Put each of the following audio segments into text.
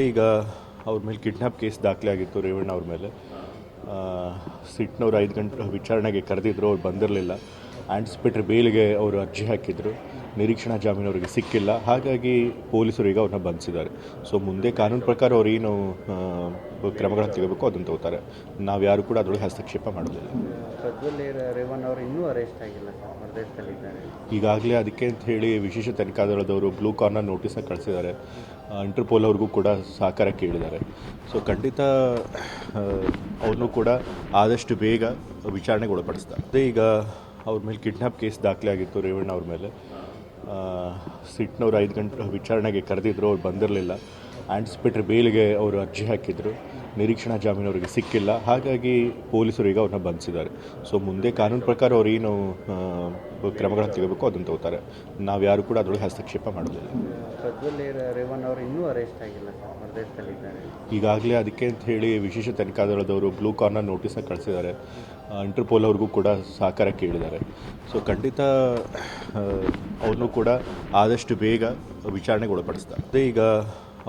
ಈಗ ಅವ್ರ ಮೇಲೆ ಕಿಡ್ನಾಪ್ ಕೇಸ್ ದಾಖಲೆ ಆಗಿತ್ತು ರೇವಣ್ಣ ಅವ್ರ ಮೇಲೆ. ಸಿಟ್ನವ್ರು ಐದು ಗಂಟೆ ವಿಚಾರಣೆಗೆ ಕರೆದಿದ್ರು, ಅವ್ರು ಬಂದಿರಲಿಲ್ಲ. ಆ್ಯಂಟಿಸಿಪೇಟ್ರಿ ಬೇಲಿಗೆ ಅವರು ಅರ್ಜಿ ಹಾಕಿದ್ರು. ನಿರೀಕ್ಷಣಾ ಜಾಮೀನು ಅವರಿಗೆ ಸಿಕ್ಕಿಲ್ಲ. ಹಾಗಾಗಿ ಪೊಲೀಸರು ಈಗ ಅವ್ರನ್ನ ಬಂಧಿಸಿದ್ದಾರೆ. ಸೊ ಮುಂದೆ ಕಾನೂನು ಪ್ರಕಾರ ಅವರೇನು ಕ್ರಮಗಳನ್ನು ತೆಗೆಬೇಕು ಅದನ್ನು ತಗೋತಾರೆ. ನಾವು ಯಾರು ಕೂಡ ಅದರೊಳಗೆ ಹಸ್ತಕ್ಷೇಪ ಮಾಡೋದಿಲ್ಲ. ಇನ್ನೂ ಅರೆಸ್ಟ್ ಆಗಿಲ್ಲ ಈಗಾಗಲೇ ಅದಕ್ಕೆ ಅಂತ ಹೇಳಿ ವಿಶೇಷ ತನಿಖಾ ದಳದವರು ಬ್ಲೂ ಕಾರ್ನರ್ ನೋಟಿಸ್ನ ಕಳಿಸಿದ್ದಾರೆ. ಇಂಟರ್ಪೋಲ್ ಅವ್ರಿಗೂ ಕೂಡ ಸಹಕಾರ ಕೇಳಿದ್ದಾರೆ. ಸೊ ಖಂಡಿತ ಅವ್ರನ್ನೂ ಕೂಡ ಆದಷ್ಟು ಬೇಗ ವಿಚಾರಣೆಗೆ ಒಳಪಡಿಸ್ತಾರೆ. ಅದೇ ಈಗ ಅವ್ರ ಮೇಲೆ ಕಿಡ್ನಾಪ್ ಕೇಸ್ ದಾಖಲೆ ಆಗಿತ್ತು ರೇವಣ್ಣ ಅವ್ರ ಮೇಲೆ. ಸಿಟ್ನವ್ರು ಐದು ಗಂಟೆ ವಿಚಾರಣೆಗೆ ಕರೆದಿದ್ರು ಅವ್ರು ಬಂದಿರಲಿಲ್ಲ. ಆ್ಯಂಟಿಸಿಪೇಟ್ರಿ ಬೇಲಿಗೆ ಅವರು ಅರ್ಜಿ ಹಾಕಿದ್ರು. ನಿರೀಕ್ಷಣಾ ಜಾಮೀನು ಅವರಿಗೆ ಸಿಕ್ಕಿಲ್ಲ. ಹಾಗಾಗಿ ಪೊಲೀಸರು ಈಗ ಅವ್ರನ್ನ ಬಂಧಿಸಿದ್ದಾರೆ. ಸೊ ಮುಂದೆ ಕಾನೂನು ಪ್ರಕಾರ ಅವ್ರು ಏನು ಕ್ರಮಗಳನ್ನು ತೆಗೆಬೇಕು ಅದನ್ನು ತಗೋತಾರೆ. ನಾವು ಯಾರು ಕೂಡ ಅದರೊಳಗೆ ಹಸ್ತಕ್ಷೇಪ ಮಾಡೋದಿಲ್ಲ. ಈಗಾಗಲೇ ಅದಕ್ಕೆ ಅಂತ ಹೇಳಿ ವಿಶೇಷ ತನಿಖಾ ದಳದವರು ಬ್ಲೂ ಕಾರ್ನರ್ ನೋಟಿಸ್ನ ಕಳಿಸಿದ್ದಾರೆ. ಇಂಟರ್ಪೋಲ್ ಅವ್ರಿಗೂ ಕೂಡ ಸಹಕಾರ ಕೇಳಿದ್ದಾರೆ. ಸೊ ಖಂಡಿತ ಅವ್ರನ್ನೂ ಕೂಡ ಆದಷ್ಟು ಬೇಗ ವಿಚಾರಣೆಗೆ ಒಳಪಡಿಸ್ತಾರೆ. ಅದೇ ಈಗ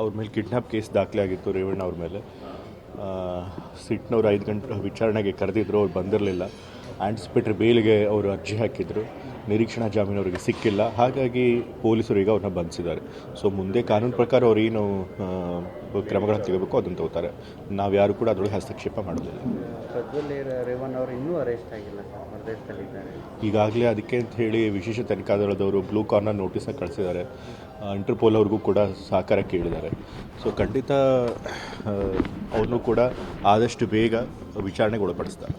ಅವ್ರ ಮೇಲೆ ಕಿಡ್ನಾಪ್ ಕೇಸ್ ದಾಖಲೆ ಆಗಿತ್ತು ರೇವಣ್ಣ ಅವ್ರ ಮೇಲೆ. ಸಿಟ್ನವ್ರು ಐದು ಗಂಟೆ ವಿಚಾರಣೆಗೆ ಕರೆದಿದ್ರು ಅವ್ರು ಬಂದಿರಲಿಲ್ಲ. ಆ್ಯಂಟಿಸಿಪೇಟ್ರಿ ಬೇಲಿಗೆ ಅವರು ಅರ್ಜಿ ಹಾಕಿದ್ರು. ನಿರೀಕ್ಷಣಾ ಜಾಮೀನು ಅವರಿಗೆ ಸಿಕ್ಕಿಲ್ಲ. ಹಾಗಾಗಿ ಪೊಲೀಸರು ಈಗ ಅವ್ರನ್ನ ಬಂಧಿಸಿದ್ದಾರೆ. ಸೊ ಮುಂದೆ ಕಾನೂನು ಪ್ರಕಾರ ಅವರೇನು ಕ್ರಮಗಳನ್ನು ತೆಗೆಬೇಕು ಅದನ್ನು ತಗೋತಾರೆ. ನಾವು ಯಾರು ಕೂಡ ಅದರೊಳಗೆ ಹಸ್ತಕ್ಷೇಪ ಮಾಡೋದಿಲ್ಲ. ಇನ್ನೂ ಅರೆಸ್ಟ್ ಆಗಿಲ್ಲ ಈಗಾಗಲೇ ಅದಕ್ಕೆ ಅಂತ ಹೇಳಿ ವಿಶೇಷ ತನಿಖಾ ದಳದವರು ಬ್ಲೂ ಕಾರ್ನರ್ ನೋಟಿಸ್ನ ಕಳಿಸಿದ್ದಾರೆ. ಇಂಟರ್ಪೋಲ್ ಅವ್ರಿಗೂ ಕೂಡ ಸಹಕಾರ ಕೇಳಿದ್ದಾರೆ. ಸೊ ಖಂಡಿತ ಅವ್ರನ್ನೂ ಕೂಡ ಆದಷ್ಟು ಬೇಗ ವಿಚಾರಣೆಗೆ ಒಳಪಡಿಸ್ತಾರೆ.